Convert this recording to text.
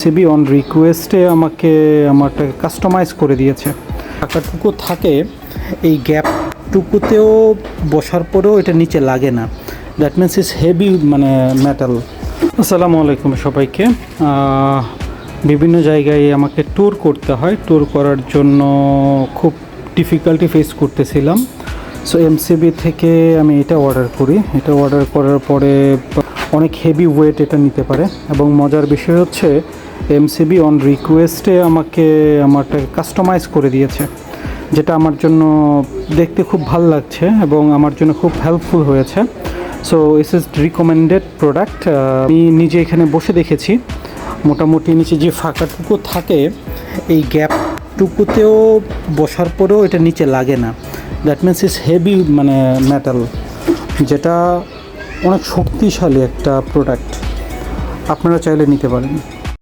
CB on রিকোয়েস্টে আমাকে আমারটাকে customise করে দিয়েছে। টাকাটুকু থাকে, এই গ্যাপটুকুতেও বসার পরেও এটা নিচে লাগে না। দ্যাট মিনস ইস হেভি মানে মেটাল আসসালামু আলাইকুম সবাইকে। বিভিন্ন জায়গায় আমাকে ট্যুর করতে হয়। ট্যুর করার জন্য খুব ডিফিকাল্টি ফেস করতেছিলাম। সো এমসিবি থেকে আমি এটা অর্ডার করি। এটা অর্ডার করার পরে অনেক হেভি ওয়েট এটা নিতে পারে। এবং মজার বিষয় হচ্ছে এমসিবি অন রিকোয়েস্টে আমাকে আমারটাকে কাস্টমাইজ করে দিয়েছে, যেটা আমার জন্য দেখতে খুব ভালো লাগছে এবং আমার জন্য খুব হেল্পফুল হয়েছে। So is is recommended product আমি নিজে এখানে বসে দেখেছি। মোটামুটি নিচে যে ফাঁকাটুকু থাকে, এই গ্যাপটুকুতেও বসার পরেও এটা নিচে লাগে না। দ্যাট মিনস ইস হেভি মানে মেটাল যেটা অনেক শক্তিশালী একটা প্রোডাক্ট আপনারা চাইলে নিতে পারেন।